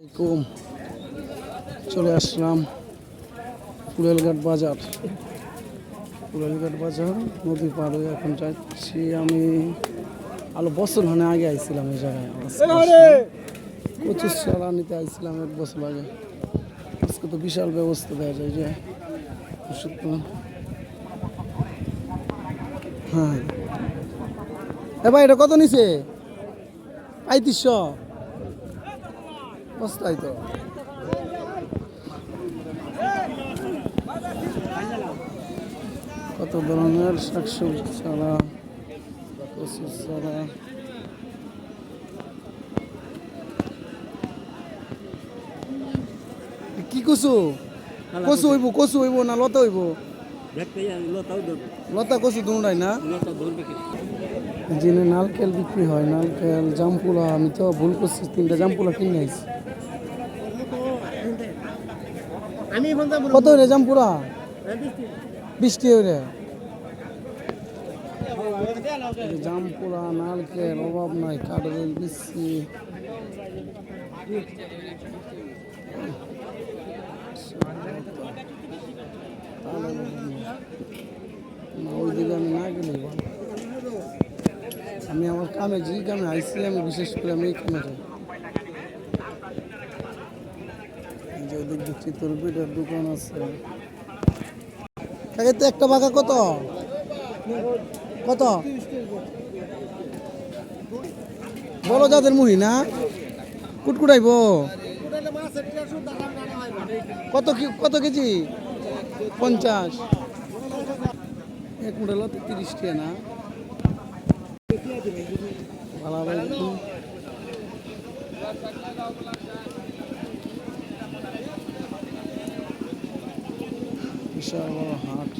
আলাইকুম। চলে আসলাম পুরেলঘাট বাজার। পুরেলঘাট বাজার নদী পার হয়ে এখন যাচ্ছি আমি। আলো বছর মানে আগে আইছিলাম এই জায়গায় আজকে আসলাম। প্রচুর চারা নিতে আইছিলাম এক বছর আগে। আজকে তো বিশাল ব্যবস্থা দেওয়া যায় যে। ওষুধ হ্যাঁ। এ ভাই এটা কত নিছে? পঁয়ত্রিশশো। বস্তায় তো। কত ধরনের শাকসবজি চারা কচু চারা কি কচু? কচু হইব কচু হইব না লতা হইব? লতা কচু দুটাই না? যিনি নারকেল বিক্রি হয় নারকেল জামপুলা আমি তো ভুল করছি তিনটা জামপুলা কিনে আইছি। কত রে জামপুরা বৃষ্টি। হইরে জামপুরা নারকেল অভাব নাই কাঠের বিচ্ছি না ওই দিকে আমি না গেলে আমি আমার কামে যে কামে আইসি আমি বিশেষ করে আমি এই কামে যাই এই দিয়ে চিতরপিঠার দোকান আছে। কাকে তো একটা বাঘা কত? কত? বড় জাতের মুহি না? কুটকুটাইব? কত কত কেজি? পঞ্চাশ। এক তো তিরিশ টাকা না? ভালো হবে একটু। বিশাল বড় হাট।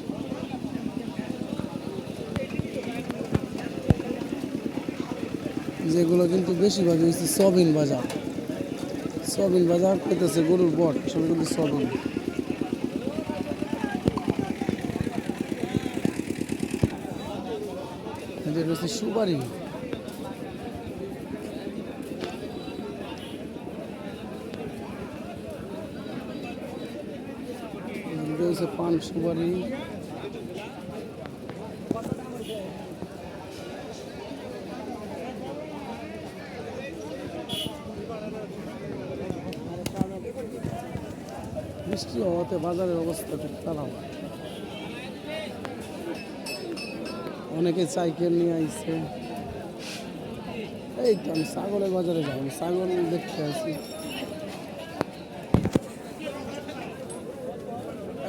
যেগুলো কিন্তু বেশিরভাগ হচ্ছে সবিন বাজার। সবিন বাজার পেতেছে গরুর বট সব কিন্তু সবিন। হচ্ছে সুপারি। হচ্ছে পান সুপারি বৃষ্টি হওয়াতে বাজারের অবস্থা খুব খারাপ। অনেকে সাইকেল নিয়ে আইছে। এই তো আমি ছাগলের বাজারে যাব। ছাগল দেখতে আসি।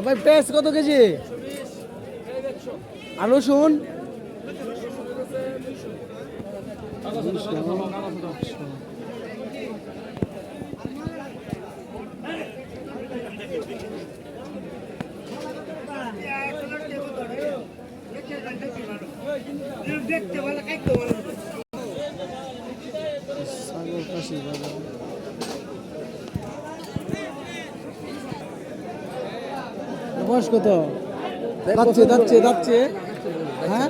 ভাই পেঁয়াজ কত কেজি? আর রসুন? দুশো। সাগর কাশি বাজার বয়স কত? যাচ্ছে যাচ্ছে যাচ্ছে। হ্যাঁ?